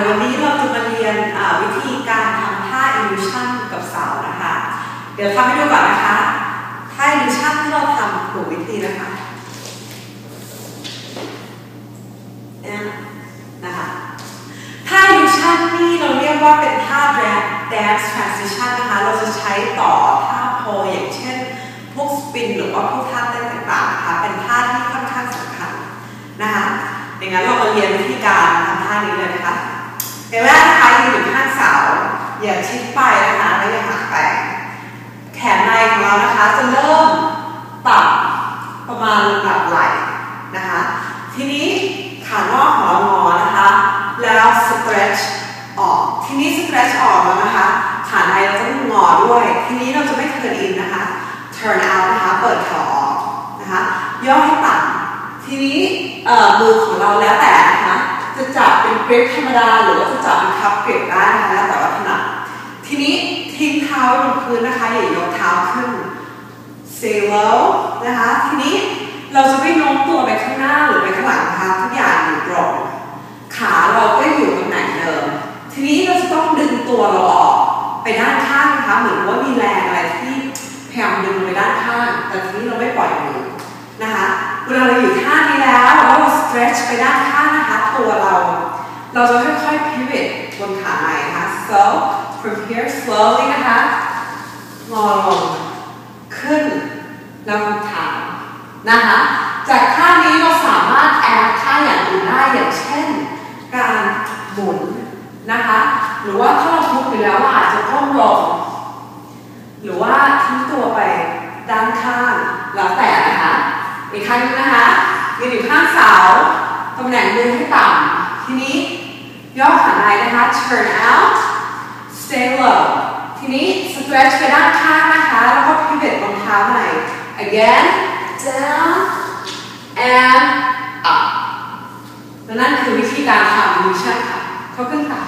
ยวันนี้เราจะมาเรียนวิธีการทำท่า illusion กับเสานะคะ เดี๋ยวทำให้ดูก่อนนะคะ ท่า illusion ที่เราทำถูกวิธีนะคะนะคะ ท่า illusion นี่เราเรียกว่าเป็นท่า dance transition นะคะ เราจะใช้ต่อท่าโพอย่างเช่น พวกสปินหรือว่าพวกท่าเต้นต่างๆนะคะ เป็นท่าที่ค่อนข้างสำคัญนะคะดังนั้นเรามาเรียนวิธีการทำท่านี้เลยนะคะ อย่างแรกนะคะยืนอยู่ข้างเสาอย่าชิดไปนะคะ และอย่าหักไปแขนในของเรานะคะจะเริ่มต่ำประมาณระดับไหล่นะคะ ทีนี้ขานอกของเรางอนะคะ แล้ว stretch ออก ทีนี้ stretch ออกแล้วนะคะขาในเราต้องงอด้วย ทีนี้เราจะไม่ turn in นะคะ turn out นะคะ เปิดขาออกนะคะ ย่อให้ต่ำทีนี้มือของเราแล้วแต่ จะจับเป็นเกริปธรรมดา หรือว่าจะจับเป็นคัพกริปได้นะคะแต่ว่าถนัดทีนี้ทิ้งเท้าบนพื้นนะคะอย่ายกเท้าขึ้น stay low นะคะทีนี้เราจะไม่โน้มตัวไปข้างหน้าหรือไปข้างหลังนะคะทุกอย่างอยู่ตรงขาเราก็อยู่ตำแหน่งเดิม ทีนี้เราจะต้องดึงตัวเราออกไปด้านข้างนะคะเหมือนว่ามีแรงอะไรที่พยายามดึงไปด้านข้าง แต่ทีนี้เราไม่ปล่อยมือนะคะเวลาเราอยู่ท่านี้แล้วแล้วเรา stretch ไปด้านข้างนะ ตัวเรา เราจะค่อยๆ pivot บนขาในนะคะ so from here slowly นะคะงอลงขึ้นแล้วมือเท้านะคะ จากท่านี้เราสามารถแอดท่าอย่างอื่นได้อย่างเช่น การหมุนนะคะ หรือว่าถ้าเราทุกอยู่แล้วอาจจะก้มลงหรือว่าทิ้งตัวไปด้านข้างแล้วแต่นะคะ อีกครั้งนึงนะคะยืนอยู่ข้างเสา ตำแหน่งมือให้ต่ำทีนี้ย่อขาในนะคะ turn out stay low ทีนี้ stretch ไปด้านข้างนะคะ แล้วก็ pivot รองเท้าใหม่ again down and up และนั่นคือวิธีการทำ motion ค่ะ เขาขึ้นค่ะ